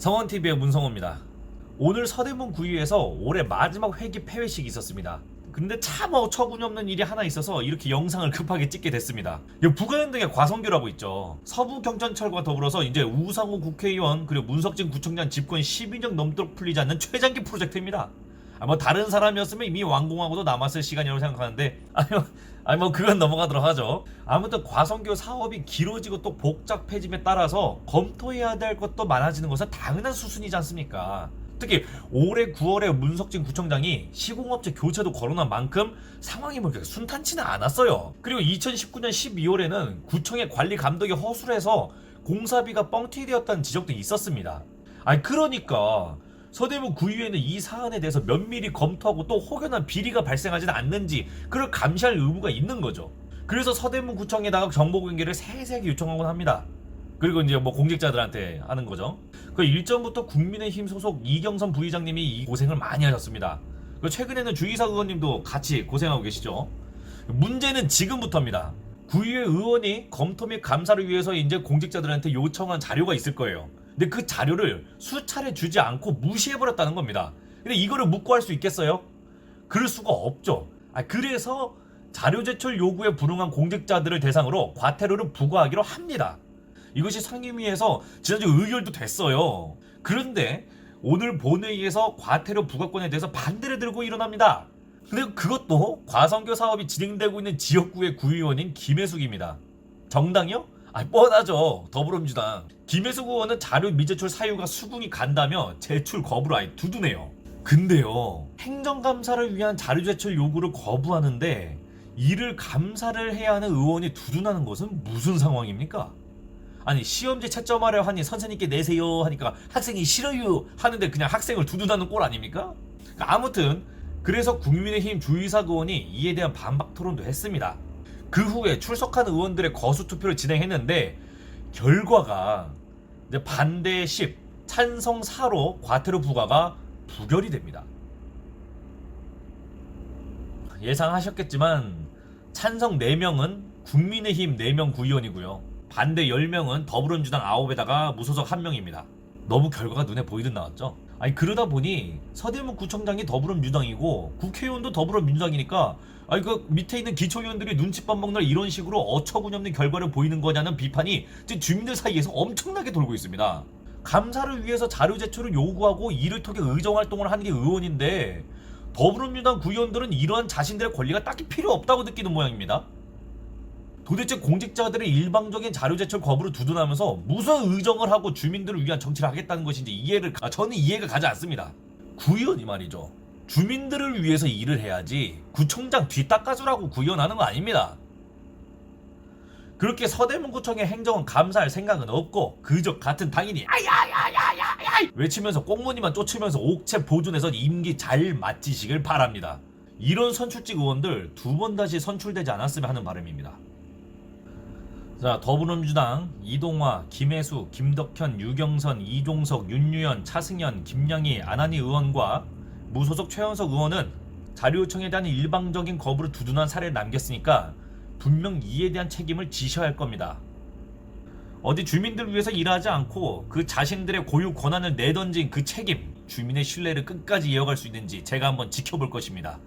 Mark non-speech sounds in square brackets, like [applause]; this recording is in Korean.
성원TV의 문성호입니다. 오늘 서대문 구의에서 올해 마지막 회기 폐회식이 있었습니다. 근데 참 어처구니 없는 일이 하나 있어서 이렇게 영상을 급하게 찍게 됐습니다. 이 부가연등의 과성규라고 있죠. 서부경전철과 더불어서 이제 우상호 국회의원 그리고 문석진 구청장 집권 12년 넘도록 풀리지 않는 최장기 프로젝트입니다. 아, 뭐 다른 사람이었으면 이미 완공하고도 남았을 시간이라고 생각하는데 [laughs] 아니, 뭐- 아니 뭐 그건 넘어가도록 하죠. 아무튼 과성교 사업이 길어지고 또 복잡해짐에 따라서 검토해야 될 것도 많아지는 것은 당연한 수순이지 않습니까? 특히 올해 9월에 문석진 구청장이 시공업체 교체도 거론한 만큼 상황이 뭐 순탄치는 않았어요. 그리고 2019년 12월에는 구청의 관리 감독이 허술해서 공사비가 뻥튀기되었다는 지적도 있었습니다. 아니 그러니까 서대문 구의회는 이 사안에 대해서 면밀히 검토하고 또 혹여나 비리가 발생하지는 않는지 그걸 감시할 의무가 있는 거죠. 그래서 서대문 구청에다가 정보 공개를 세세하게 요청하곤 합니다. 그리고 이제 뭐 공직자들한테 하는 거죠. 그 일전부터 국민의힘 소속 이경선 부의장님이 이 고생을 많이 하셨습니다. 그 최근에는 주의사 의원님도 같이 고생하고 계시죠. 문제는 지금부터입니다. 구의회 의원이 검토 및 감사를 위해서 이제 공직자들한테 요청한 자료가 있을 거예요. 근데 그 자료를 수차례 주지 않고 무시해버렸다는 겁니다. 근데 이거를 묻고 할 수 있겠어요? 그럴 수가 없죠. 아, 그래서 자료 제출 요구에 불응한 공직자들을 대상으로 과태료를 부과하기로 합니다. 이것이 상임위에서 지난주 의결도 됐어요. 그런데 오늘 본회의에서 과태료 부과권에 대해서 반대를 들고 일어납니다. 근데 그것도 과성교 사업이 진행되고 있는 지역구의 구의원인 김혜숙입니다. 정당이요? 아 뻔하죠. 더불어민주당. 김혜숙 의원은 자료 미제출 사유가 수긍이 간다며 제출 거부를 아예 두두네요. 근데요. 행정감사를 위한 자료 제출 요구를 거부하는데 이를 감사를 해야 하는 의원이 두둔하는 것은 무슨 상황입니까? 아니 시험지 채점하려 하니 선생님께 내세요 하니까 학생이 싫어요 하는데 그냥 학생을 두둔하는 꼴 아닙니까? 아무튼 그래서 국민의힘 주의사 의원이 이에 대한 반박 토론도 했습니다. 그 후에 출석한 의원들의 거수 투표를 진행했는데 결과가 이제 반대 10, 찬성 4로 과태료 부과가 부결이 됩니다. 예상하셨겠지만 찬성 4명은 국민의힘 4명 구의원이고요. 반대 10명은 더불어민주당 9에다가 무소속 1명입니다. 너무 결과가 눈에 보이듯 나왔죠? 아니 그러다 보니 서대문 구청장이 더불어민주당이고 국회의원도 더불어민주당이니까 아니 그 밑에 있는 기초의원들이 눈칫밥 먹느라 이런 식으로 어처구니 없는 결과를 보이는 거냐는 비판이 주민들 사이에서 엄청나게 돌고 있습니다. 감사를 위해서 자료 제출을 요구하고 이를 통해 의정 활동을 하는 게 의원인데 더불어민주당 구의원들은 이러한 자신들의 권리가 딱히 필요 없다고 느끼는 모양입니다. 도대체 공직자들의 일방적인 자료 제출 거부를 두둔하면서 무슨 의정을 하고 주민들을 위한 정치를 하겠다는 것인지 이해를 가- 저는 이해가 가지 않습니다. 구의원이 말이죠. 주민들을 위해서 일을 해야지 구청장 뒤 닦아주라고 구의원하는 거 아닙니다. 그렇게 서대문구청의 행정은 감사할 생각은 없고 그저 같은 당인이 아야야야야야 외치면서 꽁무니만 쫓으면서 옥체 보존해서 임기 잘 마치시길 바랍니다. 이런 선출직 의원들 두 번 다시 선출되지 않았으면 하는 바람입니다. 자 더불어민주당 이동화, 김혜수, 김덕현, 유경선, 이종석, 윤유현, 차승현, 김양희, 안한희 의원과 무소속 최현석 의원은 자료 요청에 대한 일방적인 거부를 두둔한 사례를 남겼으니까 분명 이에 대한 책임을 지셔야 할 겁니다. 어디 주민들 위해서 일하지 않고 그 자신들의 고유 권한을 내던진 그 책임, 주민의 신뢰를 끝까지 이어갈 수 있는지 제가 한번 지켜볼 것입니다.